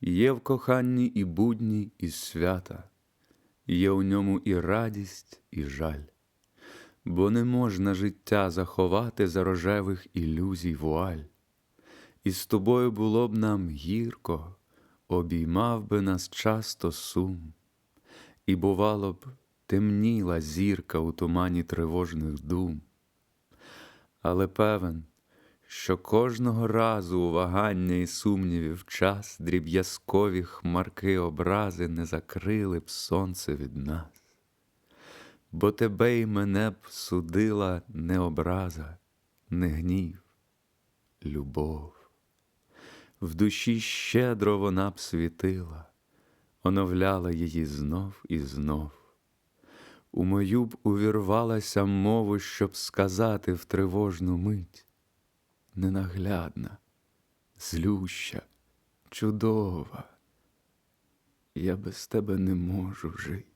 Є в коханні і будні, і свята, є у ньому і радість, і жаль, бо не можна життя заховати за рожевих ілюзій вуаль. І з тобою було б нам гірко, обіймав би нас часто сум, і, бувало б, темніла зірка у тумані тривожних дум. Але певен, що кожного разу у вагання і сумнівів час дріб'язкові хмарки образи не закрили б сонце від нас, бо тебе й мене б судила не образа, не гнів, любов. В душі щедро вона б світила, оновляла її знов і знов. У мою б увірвалася мову, щоб сказати в тривожну мить ненаглядна, злюща, чудова. Я без тебе не можу жить.